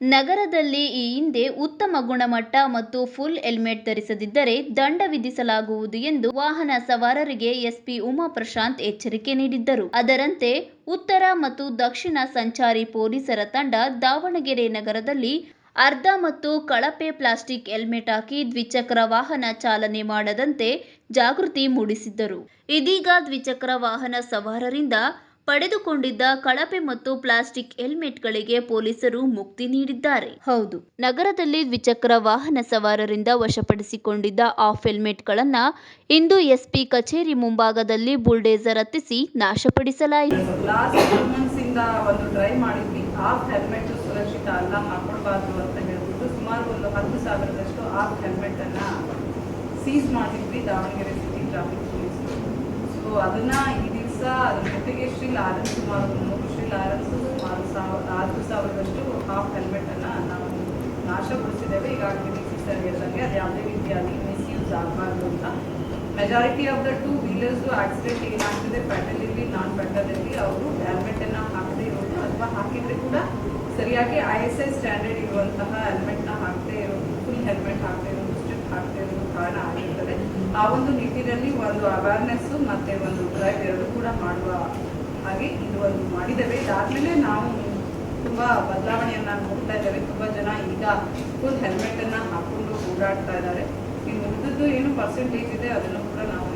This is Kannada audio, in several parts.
ನಗರದಲ್ಲಿ ಈ ಹಿಂದೆ ಉತ್ತಮ ಗುಣಮಟ್ಟ ಮತ್ತು ಫುಲ್ ಹೆಲ್ಮೆಟ್ ಧರಿಸದಿದ್ದರೆ ದಂಡ ವಿಧಿಸಲಾಗುವುದು ಎಂದು ವಾಹನ ಸವಾರರಿಗೆ ಎಸ್ಪಿ ಉಮಾ ಪ್ರಶಾಂತ್ ಎಚ್ಚರಿಕೆ ನೀಡಿದ್ದರು. ಅದರಂತೆ ಉತ್ತರ ಮತ್ತು ದಕ್ಷಿಣ ಸಂಚಾರಿ ಪೊಲೀಸರ ತಂಡ ದಾವಣಗೆರೆ ನಗರದಲ್ಲಿ ಅರ್ಧ ಮತ್ತು ಕಳಪೆ ಪ್ಲಾಸ್ಟಿಕ್ ಹೆಲ್ಮೆಟ್ ಹಾಕಿ ದ್ವಿಚಕ್ರ ವಾಹನ ಚಾಲನೆ ಮಾಡದಂತೆ ಜಾಗೃತಿ ಮೂಡಿಸಿದ್ದರು. ಇದೀಗ ದ್ವಿಚಕ್ರ ವಾಹನ ಸವಾರರಿಂದ ಪಡೆದುಕೊಂಡಿದ್ದ ಕಳಪೆ ಮತ್ತು ಪ್ಲಾಸ್ಟಿಕ್ ಹೆಲ್ಮೆಟ್ಗಳಿಗೆ ಪೊಲೀಸರು ಮುಕ್ತಿ ನೀಡಿದ್ದಾರೆ. ಹೌದು. ನಗರದಲ್ಲಿ ದ್ವಿಚಕ್ರ ವಾಹನ ಸವಾರರಿಂದ ವಶಪಡಿಸಿಕೊಂಡಿದ್ದ ಆಫ್ ಹೆಲ್ಮೆಟ್ಗಳನ್ನ ಇಂದು ಎಸ್ಪಿ ಕಚೇರಿ ಮುಂಭಾಗದಲ್ಲಿ ಬುಲ್ಡೇಜರ್ ಹತ್ತಿಸಿ ನಾಶಪಡಿಸಲಾಯಿತು. ಸುರಕ್ಷಿತ ಅಲ್ಲ ಹಾಕೊಳ್ಬಾರ್ದು ಅಂತ ಹೇಳ್ಬಿಟ್ಟು ಸುಮಾರು ಒಂದು ಹತ್ತು ಸಾವಿರದಷ್ಟು ಆಫ್ ಸೀಸ್ ಮಾಡಿದ್ವಿ Davanagere city traffic police so ಅದನ್ನ ಈ ಜೊತೆಗೆ ಶ್ರೀ ಲಾರೆನ್ಸ್ ಸುಮಾರು ಮೂರು ಶ್ರೀ ಲಾರೆನ್ಸ್ ಸುಮಾರು ಆರು ಸಾವಿರದಷ್ಟು ಹಾಫ್ ಹೆಲ್ಮೆಟ್ ಅನ್ನ ನಾವು ನಾಶಗೊಳಿಸಿದ್ದೇವೆ. ಈಗಾಗಲೇ ಸರ್ ಅದು ಯಾವುದೇ ರೀತಿಯಾಗಿ ಮಿಸ್ಯೂಸ್ ಆಗಬಾರ್ದು ಅಂತ. Majority of the two wheelers accident ಏನಾಗ್ತದೆ ಪೆಟ್ರೋಲ್ ಇರಲಿ ನಾನ್ ಪೆಟ್ರೋಲ್ ಇರಲಿ ಅವರು ಹೆಲ್ಮೆಟ್ ಅನ್ನ ಹಾಕದೇ ಇರೋದು, ಅಥವಾ ಹಾಕಿದ್ರೆ ಕೂಡ ಸರಿಯಾಗಿ ಐ ಎಸ್ ಐ ಸ್ಟ್ಯಾಂಡರ್ಡ್ ಇರುವಂತಹ ಹೆಲ್ಮೆಟ್ನ ಹಾಕದೇ ಇರೋದು ಫುಲ್ ಹೆಲ್ಮೆಟ್ ಹಾಕದೇ ಇರೋದು ಸ್ಟ್ರಿಪ್ ಹಾಕದೇ ಇರೋದು ಕಾರಣ ಆಗಿರ್ತದೆ ಆ ಒಂದು ನಿಟ್ಟಿನಲ್ಲಿ ಒಂದು ಅವೇರ್ನೆಸ್ ಮತ್ತೆ ಒಂದು ಡ್ರೈವ್ ಎರಡು ಕೂಡ ಮಾಡುವ ಹಾಗೆ ಇದು ಒಂದು ಮಾಡಿದ್ದೇವೆ. ಇದಾದ್ಮೇಲೆ ನಾವು ತುಂಬಾ ಬದಲಾವಣೆಯನ್ನ ನೋಡ್ತಾ ಇದ್ದೇವೆ. ತುಂಬಾ ಜನ ಈಗ ಫುಲ್ ಹೆಲ್ಮೆಟ್ ಅನ್ನ ಹಾಕೊಂಡು ಓಡಾಡ್ತಾ ಇದ್ದಾರೆ. ಇನ್ನು ಉಳಿದದ್ದು ಏನು ಪರ್ಸೆಂಟೇಜ್ ಇದೆ, ಅದನ್ನು ಕೂಡ ನಾವು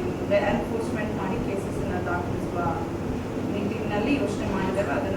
ಎನ್ಫೋರ್ಸ್ಮೆಂಟ್ ಮಾಡಿ ಕೇಸಸ್ ಅನ್ನ ದಾಖಲಿಸುವ ನಿಟ್ಟಿನಲ್ಲಿ ಯೋಚನೆ ಮಾಡಿದ್ದೇವೆ. ಅದನ್ನ